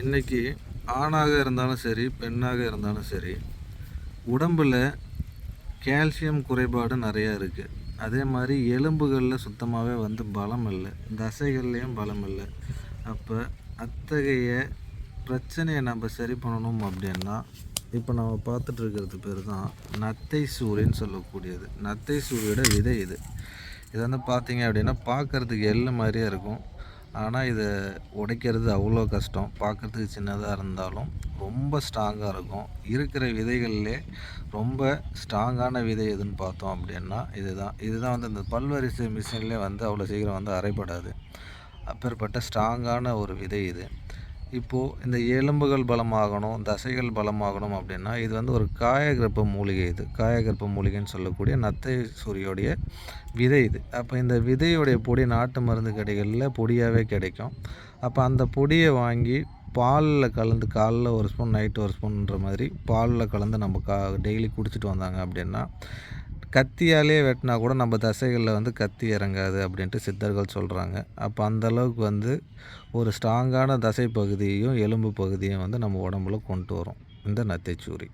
இன்னைக்கு ஆணாக இருந்தாலும் சரி பெண்ணாக இருந்தாலும் சரி உடம்பில் கால்சியம் குறைபாடு நிறையா இருக்குது அதே மாதிரி எலும்புகளில் சுத்தமாகவே வந்து பலம் இல்லை. தசைகள்லேயும் பலம் இல்லை. அப்போ அத்தகைய பிரச்சனையை நம்ம சரி பண்ணணும் அப்படின்னா இப்போ நம்ம பார்த்துட்டு இருக்கிறது பேர் தான் நத்தை சூரியன்னு சொல்லக்கூடியது. நத்தை சூரியோட விதை இது. இது வந்து பார்த்தீங்க அப்படின்னா பார்க்குறதுக்கு எள்ளு மாதிரியே இருக்கும். ஆனால் இதை உடைக்கிறது அவ்வளோ கஷ்டம். பார்க்குறதுக்கு சின்னதாக இருந்தாலும் ரொம்ப ஸ்ட்ராங்காக இருக்கும். இருக்கிற விதைகள்லே ரொம்ப ஸ்ட்ராங்கான விதை எதுன்னு பார்த்தோம் அப்படின்னா இதுதான். இதுதான் வந்து இந்த பல்வரிசை மிஷின்லேயே வந்து அவ்வளோ சீக்கிரம் வந்து அரைப்படாது. அப்பேற்பட்ட ஸ்ட்ராங்கான ஒரு விதை இது. இப்போது இந்த எலும்புகள் பலமாகணும் தசைகள் பலமாகணும் அப்படின்னா இது வந்து ஒரு காயகற்ப மூலிகை இது. காயகற்ப மூலிகைன்னு சொல்லக்கூடிய நத்தை சூரியோடைய விதை இது. அப்போ இந்த விதையுடைய பொடி நாட்டு மருந்து கடைகளில் பொடியாகவே கிடைக்கும். அப்போ அந்த பொடியை வாங்கி பாலில் கலந்து காலைல ஒரு ஸ்பூன் நைட்டு ஒரு ஸ்பூன்ற மாதிரி பாலில் கலந்து நம்ம கா டெய்லி குடிச்சிட்டு வந்தாங்க அப்படின்னா கத்தியாலே வெட்டினா கூட நம்ம தசைகளில் வந்து கத்தி இறங்காது அப்படின்ட்டு சித்தர்கள் சொல்கிறாங்க அப்போ அந்த அளவுக்கு வந்து ஒரு ஸ்ட்ராங்கான தசை பகுதியையும் எலும்பு பகுதியும் வந்து நம்ம உடம்புல கொண்டு வரும். இந்த நத்தைச்சூரி